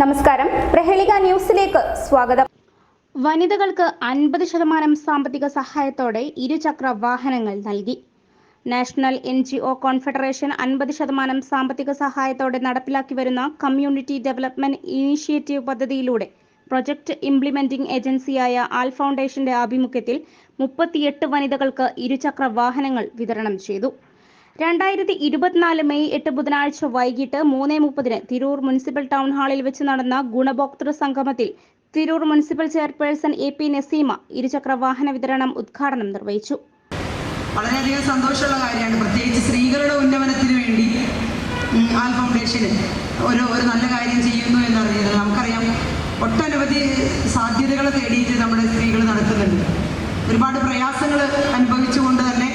നമസ്കാരം. പ്രഹേളിക ന്യൂസിലേക്ക് സ്വാഗതം. വനിതകൾക്ക് അൻപത് ശതമാനം സാമ്പത്തിക സഹായത്തോടെ ഇരുചക്ര വാഹനങ്ങൾ നൽകി. National N G O confederation അൻപത് ശതമാനം സാമ്പത്തിക സഹായത്തോടെ നടപ്പിലാക്കി വരുന്ന കമ്മ്യൂണിറ്റി ഡെവലപ്മെന്റ് ഇനീഷ്യേറ്റീവ് പദ്ധതിയിലൂടെ പ്രൊജക്ട് ഇംപ്ലിമെന്റിംഗ് ഏജൻസിയായ ആൽ ഫൗണ്ടേഷന്റെ ആഭിമുഖ്യത്തിൽ മുപ്പത്തിയെട്ട് വനിതകൾക്ക് ഇരുചക്ര വാഹനങ്ങൾ വിതരണം ചെയ്തു. രണ്ടായിരത്തി ഇരുപത്തിനാല് മെയ് എട്ട് ബുധനാഴ്ച വൈകിട്ട് മൂന്ന് മുപ്പതിന് തിരൂർ മുനിസിപ്പൽ ടൗൺ ഹാളിൽ വെച്ച് നടന്ന ഗുണഭോക്തൃ സംഗമത്തിൽ Tirur municipal chairperson A P Naseema ഇരുചക്ര വാഹന വിതരണം ഉദ്ഘാടനം നിർവഹിച്ചു. വളരെയധികം സന്തോഷമുള്ള കാര്യമാണ്. പ്രത്യേകിച്ച് സ്ത്രീകളുടെ ഉന്നമനത്തിന് വേണ്ടി ആൽ ഫൗണ്ടേഷന് ഒരു ഒരു നല്ല കാര്യം ചെയ്യുന്നു എന്നറിയുന്നത് നമുക്കറിയാം ഒട്ടനവധി സാധ്യതകൾ തേടിയിട്ട് നമ്മുടെ സ്ത്രീകൾ നടക്കുന്നുണ്ട് ഒരുപാട് പ്രയാസങ്ങൾ അനുഭവിച്ചുകൊണ്ട് തന്നെ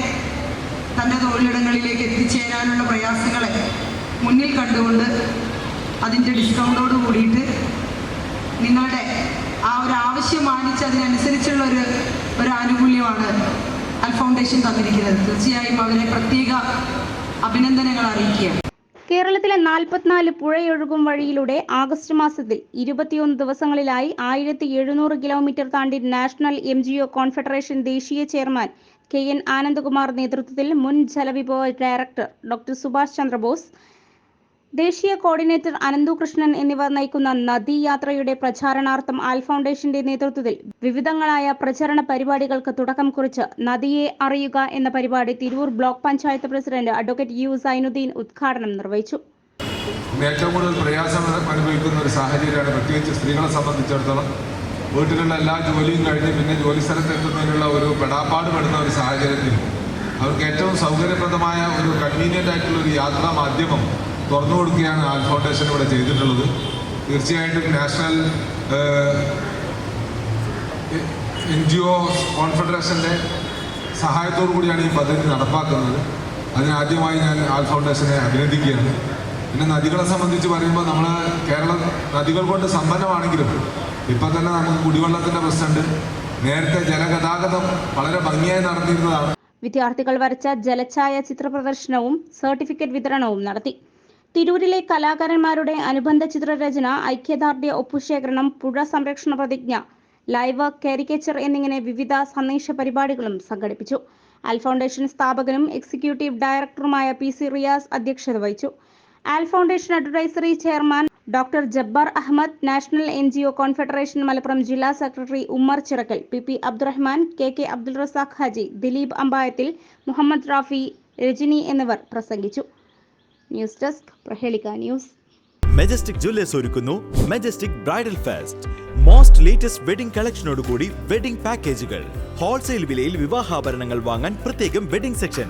തന്റെ തൊഴിലിടങ്ങളിലേക്ക് എത്തിച്ചേരാനുള്ള പ്രയാസങ്ങളെ മുന്നിൽ കണ്ടുകൊണ്ട് അതിന്റെ ഡിസ്കൗണ്ടോട് കൂടിയിട്ട് നിങ്ങളുടെ ആ ഒരു ആവശ്യം മാനിച്ച് അതിനനുസരിച്ചുള്ള ഒരു ഒരു ആനുകൂല്യമാണ് അൽ ഫൗണ്ടേഷൻ തന്നിരിക്കുന്നത്. തീർച്ചയായും അവരെ പ്രത്യേക അഭിനന്ദനങ്ങൾ അറിയിക്കുക കേരളത്തിലെ നാൽപ്പത്തിനാല് പുഴയൊഴുകും വഴിയിലൂടെ ആഗസ്റ്റ് മാസത്തിൽ ഇരുപത്തിയൊന്ന് ദിവസങ്ങളിലായി ആയിരത്തി എഴുന്നൂറ് കിലോമീറ്റർ താണ്ടി national M G O confederation ദേശീയ ചെയർമാൻ കെ എൻ ആനന്ദകുമാർ നേതൃത്വത്തിൽ മുൻ ജലവിഭവ ഡയറക്ടർ ഡോക്ടർ സുഭാഷ് ചന്ദ്രബോസ് ദേശീയ കോർഡിനേറ്റർ അനന്തു കൃഷ്ണൻ എന്നിവർ നയിക്കുന്ന നദീയാത്രയുടെ പ്രചാരണാർത്ഥം ആൽ ഫൗണ്ടേഷന്റെ നേതൃത്വത്തിൽ വിവിധങ്ങളായ പ്രചരണ പരിപാടികൾക്ക് തുടക്കം കുറിച്ച് നദിയെ അറിയുക എന്ന പരിപാടി Tirur block panchayat president advocate U Zainuddin ഉദ്ഘാടനം നിർവഹിച്ചു. ഏറ്റവും കൂടുതൽ പ്രയാസം അനുഭവിക്കുന്ന ഒരു സാഹചര്യമാണ് പ്രത്യേകിച്ച് സ്ത്രീകളെ സംബന്ധിച്ചിടത്തോളം വീട്ടിലുള്ള എല്ലാ ജോലിയും കഴിഞ്ഞ് പിന്നെ ജോലി സ്ഥലത്ത് എത്തുന്നതിനുള്ള ഒരു പെടാപ്പാട് പെടുന്ന ഒരു സാഹചര്യത്തിൽ അവർക്ക് ഏറ്റവും സൗകര്യപ്രദമായ ഒരു കൺവീനിയന്റ് ആയിട്ടുള്ള ഒരു യാത്രാ മാധ്യമം തുറന്നു കൊടുക്കുകയാണ് ആൽ ഫൗണ്ടേഷൻ ഇവിടെ ചെയ്തിട്ടുള്ളത്. തീർച്ചയായിട്ടും നാഷണൽ എൻ ജി ഒ കോൺഫെഡറേഷന്റെ സഹായത്തോടു കൂടിയാണ് ഈ പദ്ധതി നടപ്പാക്കുന്നത്. അതിനാദ്യമായി ഞാൻ ആൽ ഫൗണ്ടേഷനെ അഭിനന്ദിക്കുകയാണ്. പിന്നെ നദികളെ സംബന്ധിച്ച് പറയുമ്പോൾ നമ്മൾ കേരളം നദികൾ കൊണ്ട് സമ്പന്നമാണെങ്കിലും ഇപ്പം തന്നെ നമുക്ക് കുടിവെള്ളത്തിന്റെ പ്രശ്നമുണ്ട്. നേരത്തെ ജലഗതാഗതം വളരെ ഭംഗിയായി നടന്നിരുന്നതാണ്. വിദ്യാർത്ഥികൾ വരച്ച ജലഛായ ചിത്ര പ്രദർശനവും സർട്ടിഫിക്കറ്റ് വിതരണവും നടത്തി. തിരൂരിലെ കലാകാരന്മാരുടെ അനുബന്ധ ചിത്രരചന ഐക്യദാർഢ്യ ഒപ്പുശേഖരണം പുഴ സംരക്ഷണ പ്രതിജ്ഞ ലൈവ് കാരിക്കേച്ചർ എന്നിങ്ങനെ വിവിധ സന്ദേശ പരിപാടികളും സംഘടിപ്പിച്ചു. ആൽ ഫൗണ്ടേഷൻ സ്ഥാപകനും എക്സിക്യൂട്ടീവ് ഡയറക്ടറുമായ പി സി റിയാസ് അധ്യക്ഷത വഹിച്ചു. Aal foundation advisory chairman doctor Jabbar Ahmed national N G O confederation Malappuram ജില്ലാ secretary Ummer Chirakkal P P Abdurahman K K Abdul Razak Haji Dileep Ambayathil Muhammad Rafi Rajani എന്നിവർ പ്രസംഗിച്ചു. News desk Prahelika news. Majestic Jewellers ഒരുക്കുന്നു. Majestic bridal fest most latest wedding കളക്ഷനോടുകൂടി wedding പാക്കേജുകൾ wholesale വിലയിൽ വിവാഹാഭരണങ്ങൾ വാങ്ങാൻ പ്രത്യേകം wedding section